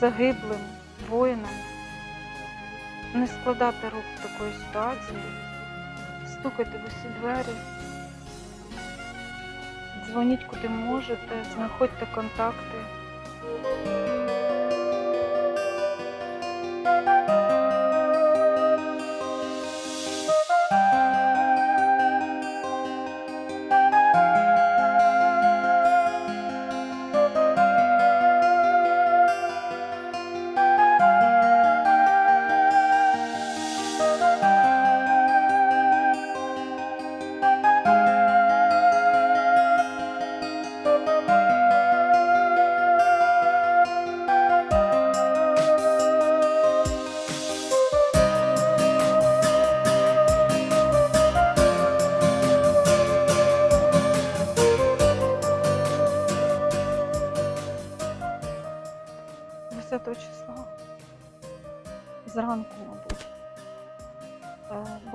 загиблим воїнам не складати рук в такої ситуації, стукайте в усі двері, дзвоніть куди можете, знаходьте контакти. –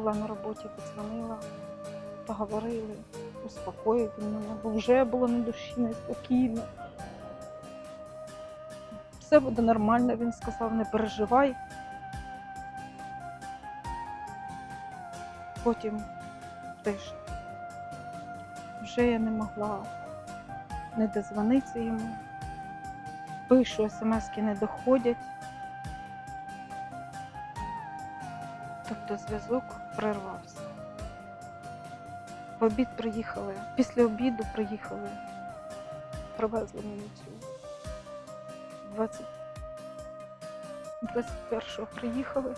була на роботі, подзвонила, поговорили, успокоїв він мене, бо вже було на душі неспокійно. Все буде нормально, він сказав, не переживай. Потім теж вже я не могла не дозвонитися йому пишу, смски не доходять. Тобто зв'язок прервався. В обід приїхали, після обіду приїхали, привезли мені цю 20... 21-го приїхали,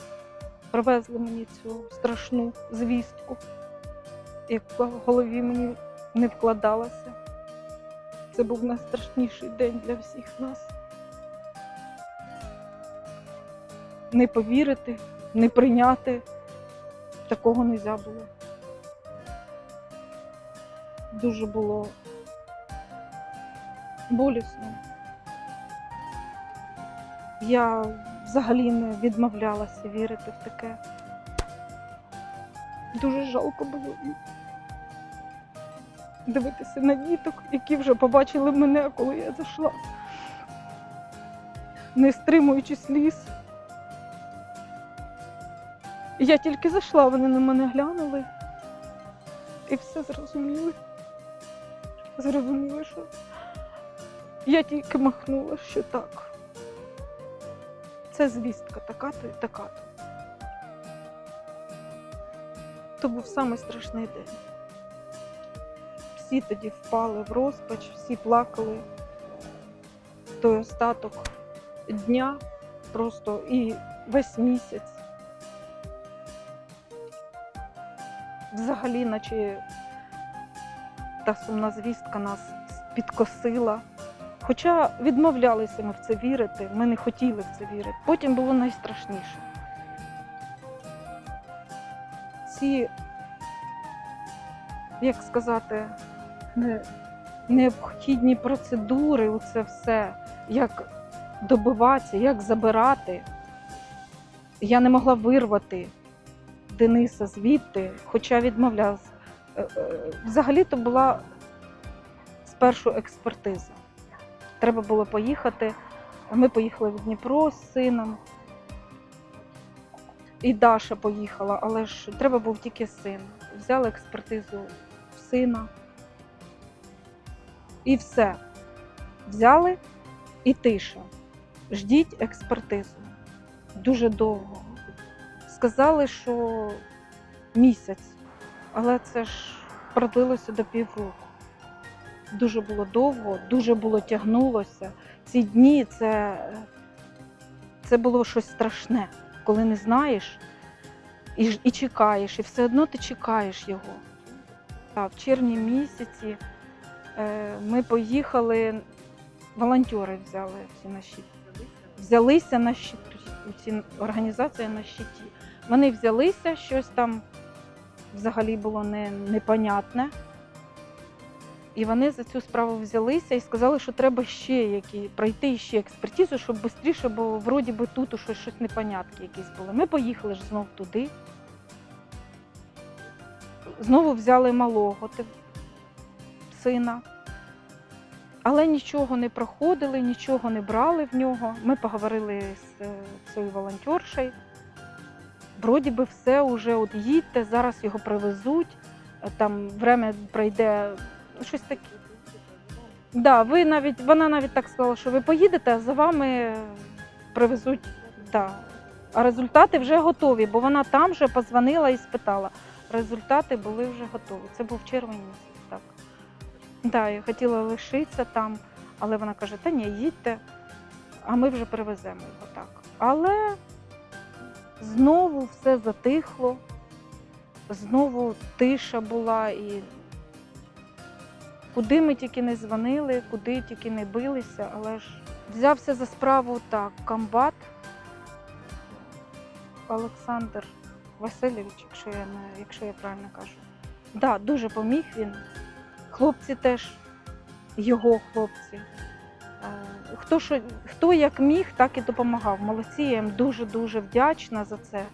привезли мені цю страшну звістку, яка в голові мені не вкладалася. Це був найстрашніший день для всіх нас. Не повірити, не прийняти. Такого не можна було. Дуже було болісно. Я взагалі не відмовлялася вірити в таке. Дуже жалко було дивитися на діток, які вже побачили мене, коли я зайшла, не стримуючи сліз. Я тільки зайшла, вони на мене глянули і все зрозуміли. Зрозуміли, що я тільки махнула, що так. Це звістка така-то і така-то. То був самий страшний день всі тоді впали в розпач, всі плакали. Той остаток дня просто і весь місяць. Взагалі, наче та сумна звістка нас підкосила. Хоча відмовлялися ми в це вірити, ми не хотіли в це вірити. Потім було найстрашніше. Ці як сказати, не, необхідні процедури, у це все, як добиватися, як забирати. Я не могла вирвати Дениса звідти, хоча відмовлялася. Е, е, Взагалі-то була спершу експертиза. Треба було поїхати. Ми поїхали в Дніпро з сином. І Даша поїхала, але ж треба був тільки син. Взяли експертизу сина. І все. Взяли і тиша. Ждіть експертизу. Дуже довго. Сказали, що місяць, але це ж продлилося до півроку. Дуже було довго, дуже було тягнулося. Ці дні це, це було щось страшне, коли не знаєш і, і чекаєш, і все одно ти чекаєш його. Так, в червні місяці е, ми поїхали, волонтери взяли ці на щит. Взялися на щит, ці організація на щиті. Вони взялися, щось там взагалі було не, непонятне. І вони за цю справу взялися і сказали, що треба ще які, пройти ще експертизу, щоб швидше, бо вроді би тут щось, щось непонятки якісь були. Ми поїхали ж знов туди. Знову взяли малого сина. Але нічого не проходили, нічого не брали в нього. Ми поговорили з е, цією волонтершею. Вроді би все вже от їдьте, зараз його привезуть, е, там время пройде ну, щось таке. Да, ви навіть, вона навіть так сказала, що ви поїдете, а за вами привезуть. Да. А результати вже готові, бо вона там вже позвонила і спитала. Результати були вже готові. Це був червень місяць. Так. Да, я хотіла лишитися там, але вона каже: та ні, їдьте, а ми вже привеземо його так. Але знову все затихло, знову тиша була і куди ми тільки не дзвонили, куди тільки не билися, але ж взявся за справу так, комбат Олександр Васильович, якщо я не, якщо я правильно кажу. Да, дуже поміг він. Хлопці теж, його хлопці. Хто, що, хто як міг, так і допомагав. Молодці, я їм дуже-дуже вдячна за це.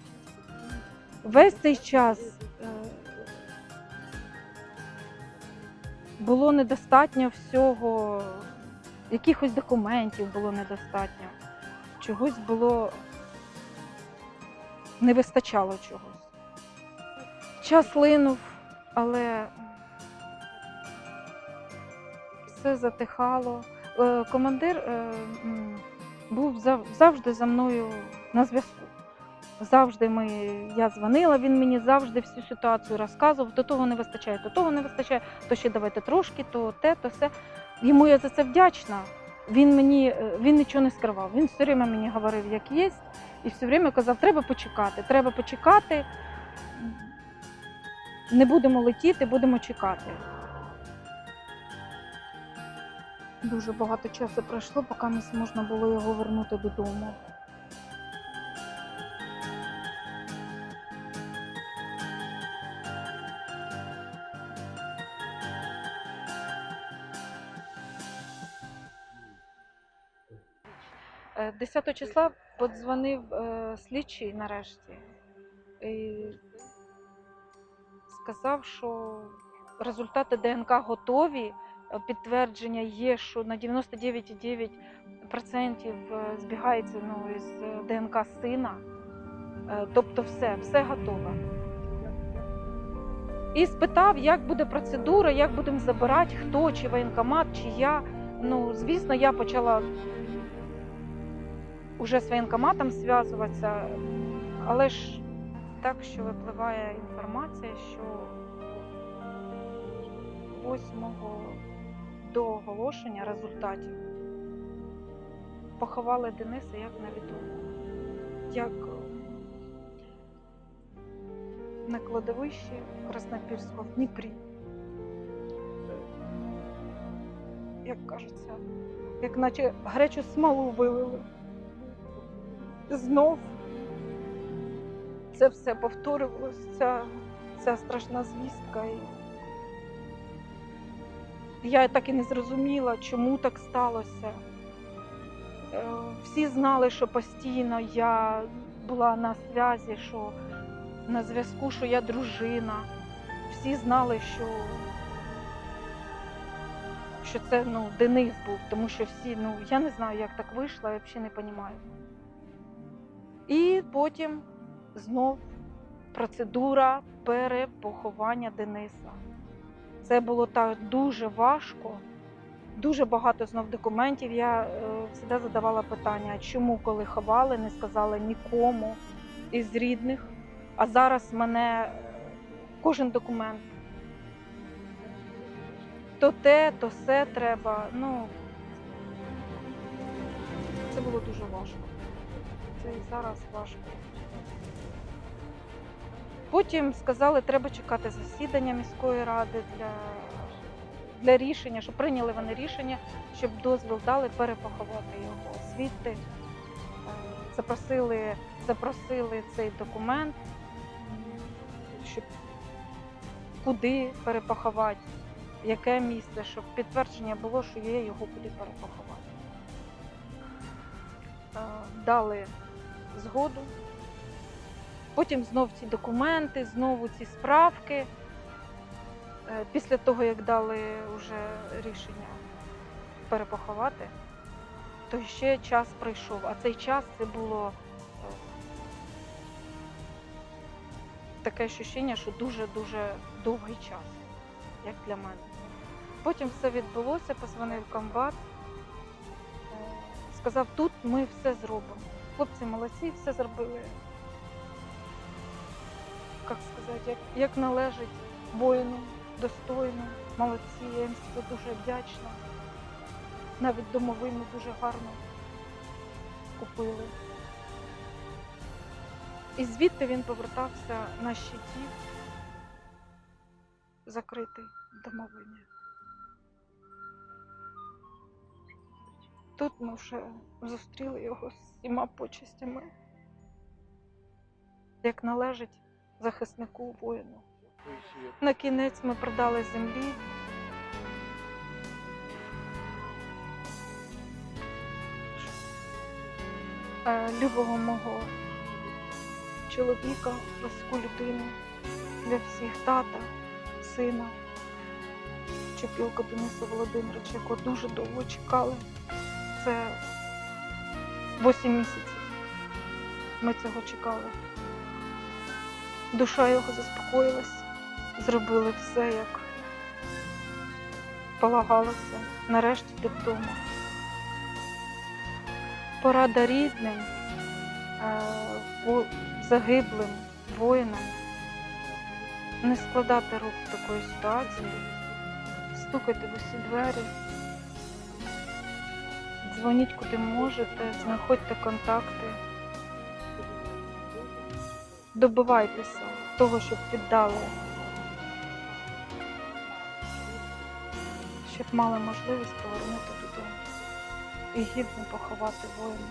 Весь цей час е, було недостатньо всього, якихось документів було недостатньо, чогось було не вистачало чогось. Час линув, але все затихало. Е, Командир е, був завжди за мною на зв'язку. Завжди ми, я дзвонила, він мені завжди всю ситуацію розказував, то того не вистачає, то того не вистачає, то ще давайте трошки, то те, то все. Йому я за це вдячна. Він мені е, він нічого не скривав. Він все время мені говорив, як є, і все время казав, треба почекати, треба почекати. Не будемо летіти, будемо чекати. Дуже багато часу пройшло, поки місь можна було його вернути додому. Е, 10 числа подзвонив е, слідчий нарешті і сказав, що результати ДНК готові. Е, Підтвердження є, що на 99,9% е, збігається ну, із е, ДНК сина. Тобто все, все готове. І спитав, як буде процедура, як будемо забирати, хто, чи воєнкомат, чи я. Ну, звісно, я почала уже з воєнкоматом зв'язуватися, але ж так, що випливає інформація, що 8 до оголошення результатів поховали Дениса як невідомо. Як на кладовищі Краснопільського в Дніпрі. Як кажеться, як наче гарячу смолу вилили знов це все повторювалося, ця, ця страшна звістка. Я так і не зрозуміла, чому так сталося. Е, Всі знали, що постійно я була на зв'язі, що на зв'язку, що я дружина. Всі знали, що, що це ну, Денис був, тому що всі, ну я не знаю, як так вийшло, я взагалі не розумію. І потім знов процедура перепоховання Дениса. Це було так дуже важко, дуже багато знов документів. Я е, завжди задавала питання, чому, коли ховали, не сказали нікому із рідних. А зараз мене е, кожен документ. То те, то все треба. Ну, це було дуже важко. Це і зараз важко. Потім сказали, треба чекати засідання міської ради для, для рішення, щоб прийняли вони рішення, щоб дозвіл дали перепоховати його звідти. Е, Запросили, запросили цей документ, щоб куди перепоховати, яке місце, щоб підтвердження було, що є його куди перепоховати. Е, Дали згоду. Потім знов ці документи, знову ці справки. Е, Після того, як дали вже рішення перепоховати, то ще час прийшов. А цей час це було е, таке ощущення, що дуже-дуже довгий час, як для мене. Потім все відбулося, позвонив комбат, е, сказав, тут ми все зробимо. Хлопці молодці, все зробили. Сказати, як, як належить воїну, достойно, молодці, я їм за дуже вдячна. Навіть домовину дуже гарно купили. І звідти він повертався на щиті, закритий домовині. Тут ми вже зустріли його з всіма почестями, як належить захиснику воїну. На кінець ми продали землі. Е, Любого мого чоловіка, близьку людину для всіх тата, сина, Чепілка Дениса Володимировича, якого дуже довго чекали. Це 8 місяців. Ми цього чекали. Душа його заспокоїлась, зробили все, як полагалося, нарешті додому. Порада рідним, е, загиблим воїнам не складати рук в такої ситуації, стукайте в усі двері, дзвоніть куди можете, знаходьте контакти. Добивайтеся того, щоб віддали, щоб мали можливість повернути додому і гідно поховати воїна.